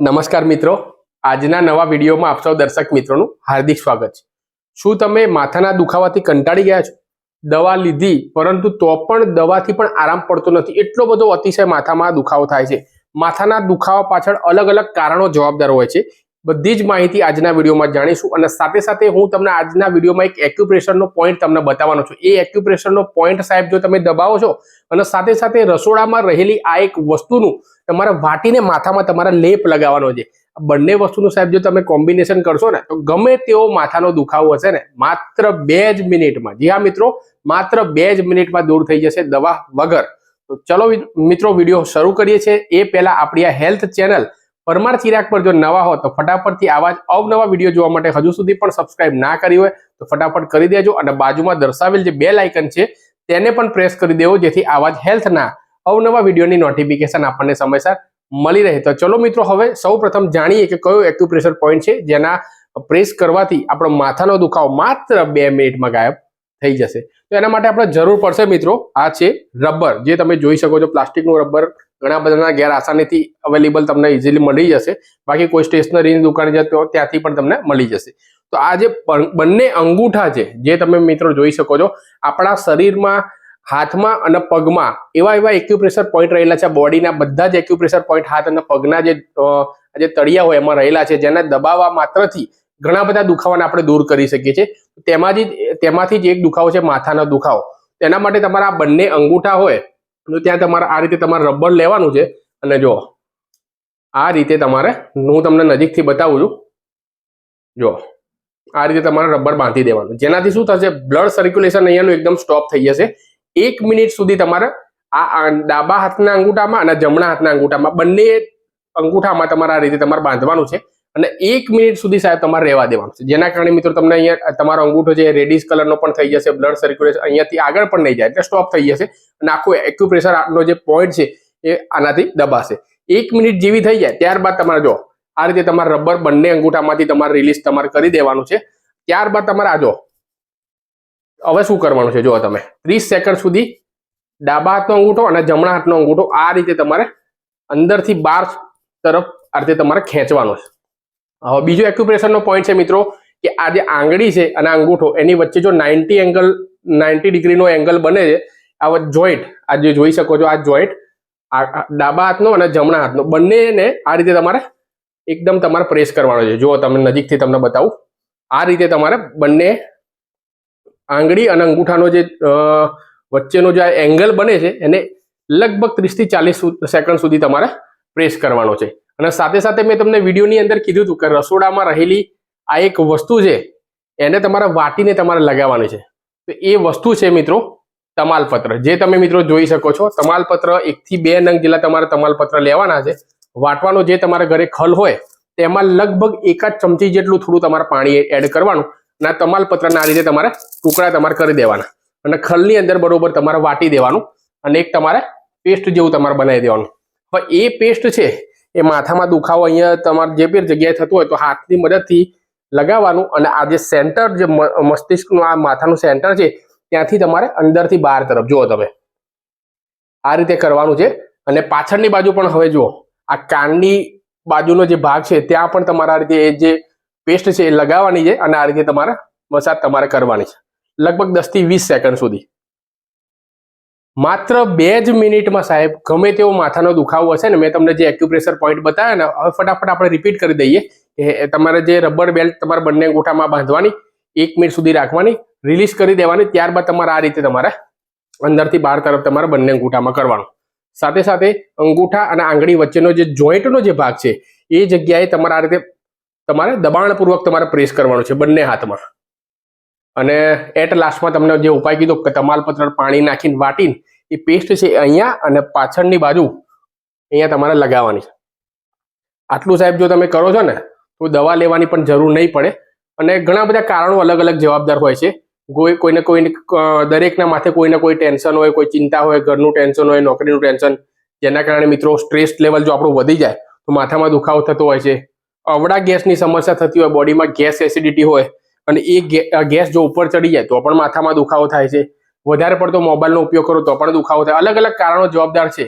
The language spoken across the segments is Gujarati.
નમસ્કાર મિત્રો. આજના નવા વિડીયોમાં આપ સૌ દર્શક મિત્રોનું હાર્દિક સ્વાગત છે. શું તમે માથાના દુખાવાથી કંટાળી ગયા છો? દવા લીધી, પરંતુ તો પણ દવાથી પણ આરામ પડતો નથી. એટલો બધો અતિશય માથામાં દુખાવો થાય છે. માથાના દુખાવા પાછળ અલગ અલગ કારણો જવાબદાર હોય છે. બધી જ માહિતી આજના વિડીયોમાં જાણીશું અને સાથે સાથે હું તમને આજના વિડીયોમાં એક એક્યુપ્રેશરનો પોઈન્ટ તમને બતાવવાનો છું. એ એક્યુપ્રેશરનો પોઈન્ટ સાહેબ જો તમે દબાવો છો અને સાથે સાથે રસોડામાં રહેલી આ એક વસ્તુનું તમારે વાટીને માથામાં તમારા લેપ લગાવવાનો છે. બંને વસ્તુનું સાહેબ જો તમે કોમ્બિનેશન કરશો ને, તો ગમે તેવો માથાનો દુખાવો હશે ને, માત્ર બે જ મિનિટમાં. જી હા મિત્રો, માત્ર બે જ મિનિટમાં દૂર થઈ જશે દવા વગર. તો ચલો મિત્રો, વીડિયો શરૂ કરીએ છીએ. એ પહેલા આપણી આ હેલ્થ ચેનલ પરમાર ચિરાગ પર જો નવા હો તો ફટાફટથી આવા જ અવનવા વીડિયો જોવા માટે હજુ સુધી પણ સબસ્ક્રાઇબ ના કરી હોય તો ફટાફટ કરી દેજો અને બાજુમાં દર્શાવેલ જે બેલ આઇકન છે તેને પણ પ્રેસ કરી દેવો જેથી આવા જ હેલ્થના અવનવા વિડીયોની નોટિફિકેશન આપણને સમયસર મળી રહે. તો ચલો મિત્રો હવે સૌ જાણીએ કે કયો એક્યુપ્રેશર પોઈન્ટ છે જેના પ્રેસ કરવાથી આપણો માથાનો દુખાવો માત્ર બે મિનિટમાં ગાયબ થઈ જશે. તો એના માટે આપણે જરૂર પડશે મિત્રો આ છે રબર જે તમે જોઈ શકો છો પ્લાસ્ટિકનું રબર ઘણા બધાના ઘેર આસાનીથી અવેલેબલ તમને ઇઝીલી મળી જશે. બાકી કોઈ સ્ટેશનરીની દુકાન જતો ત્યાંથી પણ તમને મળી જશે. તો આ જે બંને અંગૂઠા છે, જે તમે મિત્રો જોઈ શકો છો, આપણા શરીરમાં, હાથમાં અને પગમાં એવા એવા એક્યુપ્રેશર પોઈન્ટ રહેલા છે. બોડીના બધા જ એક્યુપ્રેશર પોઈન્ટ હાથ અને પગના જે જે તળિયા હોય એમાં રહેલા છે. જેને દબાવવા માત્રથી ઘણા બધા દુખાવાને આપણે દૂર કરી શકીએ છીએ. તેમાંથી તેમાંથી જ એક દુખાવો છે, માથાનો દુખાવો. તેના માટે તમારા બંને અંગૂઠા હોય તો ત્યાં તમારે આ રીતે તમારે રબર લેવાનું છે. અને જો, આ રીતે તમારે, હું તમને નજીકથી બતાવું છું. જો, આ રીતે તમારે રબર બાંધી દેવાનું. જેનાથી શું થશે, બ્લડ સર્ક્યુલેશન અહીંયાનું એકદમ સ્ટોપ થઈ જશે. એક મિનિટ સુધી તમારે આ ડાબા હાથના અંગૂઠામાં અને જમણા હાથના અંગૂઠામાં, બંને અંગૂઠામાં તમારે આ રીતે તમારે બાંધવાનું છે. અને એક મિનિટ સુધી સાહેબ તમારે રહેવા દેવાનું છે. જેના કારણે મિત્રો તમને અહીંયા તમારો અંગૂઠો છે રેડિશ કલરનો પણ થઈ જશે બ્લડ સર્ક્યુલેશન અહીંયાથી આગળ પણ નહીં જાય એટલે સ્ટોપ થઈ જશે અને આખું એક્યુપ્રેશર આપનો જે પોઈન્ટ છે એ આનાથી દબાશે. એક મિનિટ જેવી થઈ જાય ત્યારબાદ તમારે જો આ રીતે તમારે રબર બંને અંગૂઠામાંથી તમારે રિલીઝ તમારે કરી દેવાનું છે. ત્યારબાદ તમારે આ જો હવે શું કરવાનું છે? જો તમે, ત્રીસ સેકન્ડ સુધી ડાબા હાથનો અંગૂઠો અને જમણા હાથનો અંગૂઠો આ રીતે તમારે અંદરથી બાર તરફ આ રીતે તમારે ખેંચવાનો છે. હવે બીજો એક્યુપ્રેશરનો પોઈન્ટ છે મિત્રો, કે આ જે આંગળી છે અને અંગૂઠો એની વચ્ચે જો નાઇન્ટી એંગલ નાઇન્ટી ડિગ્રીનો એંગલ બને છે, આ જોઈન્ટ આ જે જોઈ શકો છો, આ જોઈન્ટ ડાબા હાથનો અને જમણા હાથનો, બંનેને આ રીતે તમારે એકદમ તમારે પ્રેસ કરવાનો છે. જો તમે નજીકથી તમને બતાવું. આ રીતે તમારે બંને આંગળી અને અંગૂઠાનો જે વચ્ચેનો જે એંગલ બને છે, એને લગભગ ત્રીસથી ચાલીસ સેકન્ડ સુધી તમારે પ્રેસ કરવાનો છે. અને સાથે સાથે મેં તમને વિડીયોની અંદર કીધું હતું કે રસોડામાં રહેલી આ એક વસ્તુ છે, એને તમારે વાટીને તમારે લગાવવાની છે. તો એ વસ્તુ છે મિત્રો તમાલપત્ર. જે તમે મિત્રો જોઈ શકો છો, તમાલપત્ર એકથી બે નંગ જેટલા તમારે તમાલપત્ર લેવાના છે. વાટવાનો જે તમારા ઘરે ખલ હોય, તેમાં લગભગ એકાદ ચમચી જેટલું થોડું તમારે પાણી એડ કરવાનું અને તમાલપત્રના આ રીતે તમારે ટુકડા તમારે કરી દેવાના. અને ખલની અંદર બરોબર તમારે વાટી દેવાનું અને એક તમારે પેસ્ટ જેવું તમારે બનાવી દેવાનું. હવે એ પેસ્ટ છે એ માથામાં દુખાવો અહીંયા તમારે જે બી જગ્યાએ થતું હોય તો હાથની મદદથી લગાવવાનું. અને આ જે સેન્ટર જે મસ્તિષ્કનું આ માથાનું સેન્ટર છે, ત્યાંથી તમારે અંદરથી બહાર તરફ. જુઓ તમે. આ રીતે કરવાનું છે. અને પાછળની બાજુ પણ હવે જુઓ. આ કાનની બાજુનો જે ભાગ છે, ત્યાં પણ તમારા રીતે એ જે પેસ્ટ છે એ લગાવવાની છે અને આ રીતે તમારે મસાજ તમારે કરવાની છે. લગભગ દસથી વીસ સેકન્ડ સુધી. માત્ર બે જ મિનિટમાં સાહેબ, ગમે તેવો માથાનો દુખાવો હશે ને, મેં તમને જે એક્યુપ્રેશર પોઈન્ટ બતાવ્યા ને, હવે ફટાફટ આપણે રિપીટ કરી દઈએ કે તમારે જે રબર બેલ્ટ તમારા બંને ગોઠામાં બાંધવાની, એક મિનિટ સુધી રાખવાની રિલીઝ કરી દેવાની, ત્યારબાદ તમારે આ રીતે તમારે અંદરથી બહાર તરફ તમારે બંને અંગૂઠામાં કરવાનું. સાથે સાથે અંગૂઠા અને આંગળી વચ્ચેનો જે જોઈન્ટનો જે ભાગ છે, એ જગ્યાએ તમારે આ રીતે તમારે દબાણપૂર્વક તમારે પ્રેસ કરવાનું છે બંને હાથમાં. અને એટ લાસ્ટમાં તમને જે ઉપાય કીધો કે તમાલપત્ર પાણી નાખીને વાટીને, એ પેસ્ટ છે અહીંયા અને પાછળની બાજુ અહીંયા તમારે લગાવવાની છે. આટલું સાહેબ જો તમે કરો છો ને, તો દવા લેવાની પણ જરૂર નહીં પડે. અને ઘણા બધા કારણો અલગ અલગ જવાબદાર હોય છે. કોઈ કોઈને કોઈ દરેકના માથે કોઈને કોઈ ટેન્શન હોય, કોઈ ચિંતા હોય, ઘરનું ટેન્શન હોય, નોકરીનું ટેન્શન, જેના કારણે મિત્રો સ્ટ્રેસ લેવલ જો આપણું વધી જાય, તો માથામાં દુખાવો થતો હોય છે. અવડા ગેસની સમસ્યા થતી હોય, બોડીમાં ગેસ એસિડિટી હોય અને એ ગેસ જો ઉપર ચડી જાય તો પણ માથામાં દુખાવો થાય છે. વધારે પડતો મોબાઈલનો ઉપયોગ કરો તો પણ દુખાવો થાય. અલગ અલગ કારણો જવાબદાર છે.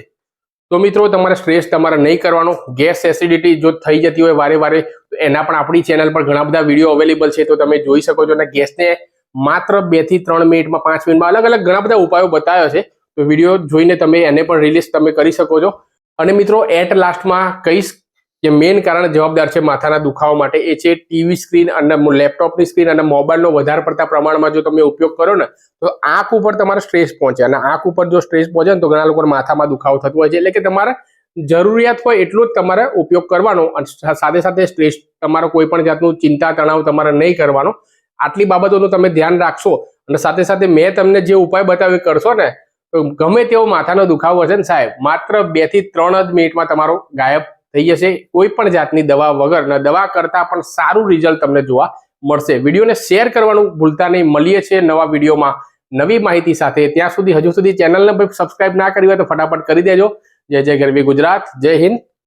તો મિત્રો, તમારે સ્ટ્રેસ તમારે નહીં કરવાનો. ગેસ એસિડિટી જો થઈ જતી હોય વારે વારે, તો એના પણ આપણી ચેનલ પર ઘણા બધા વીડિયો અવેલેબલ છે તો તમે જોઈ શકો છો. અને ગેસને માત્ર બેથી ત્રણ મિનિટમાં, પાંચ મિનિટમાં અલગ અલગ ઘણા બધા ઉપાયો બતાવ્યા છે. તો વીડિયો જોઈને તમે એને પણ રિલીઝ તમે કરી શકો છો. અને મિત્રો એટ લાસ્ટમાં કહીશ કે મેઇન કારણ જવાબદાર છે માથાના દુખાવા માટે એ છે ટીવી સ્ક્રીન અને લેપટોપની સ્ક્રીન અને મોબાઈલનો વધારે પડતા પ્રમાણમાં જો તમે ઉપયોગ કરો ને, તો આંખ ઉપર તમારે સ્ટ્રેસ પહોંચે અને આંખ ઉપર જો સ્ટ્રેસ પહોંચે ને, તો ઘણા લોકો માથામાં દુખાવો થતો હોય છે. એટલે કે તમારે જરૂરિયાત હોય એટલું જ તમારે ઉપયોગ કરવાનો અને સાથે સાથે સ્ટ્રેસ તમારો કોઈ પણ જાતનું ચિંતા, તણાવ તમારે નહીં કરવાનો. આટલી બાબતોનું તમે ધ્યાન રાખશો અને સાથે સાથે મેં તમને જે ઉપાય બતાવ્યો કરશો ને, તો ગમે તેવો માથાનો દુખાવો હશે ને સાહેબ, માત્ર બેથી ત્રણ જ મિનિટમાં તમારો ગાયબ થઈ જશે. કોઈ પણ જાતની દવા વગર ને દવા કરતા પણ સારું રિઝલ્ટ તમને જોવા મળશે. વિડીયોને શેર કરવાનું ભૂલતા નહીં. મળીએ છીએ નવા વિડીયોમાં નવી માહિતી સાથે. ત્યાં સુધી, હજુ સુધી ચેનલને સબસ્ક્રાઇબ ના કરી હોય તો ફટાફટ કરી દેજો. જય જય ગરવી ગુજરાત. જય હિન્દ.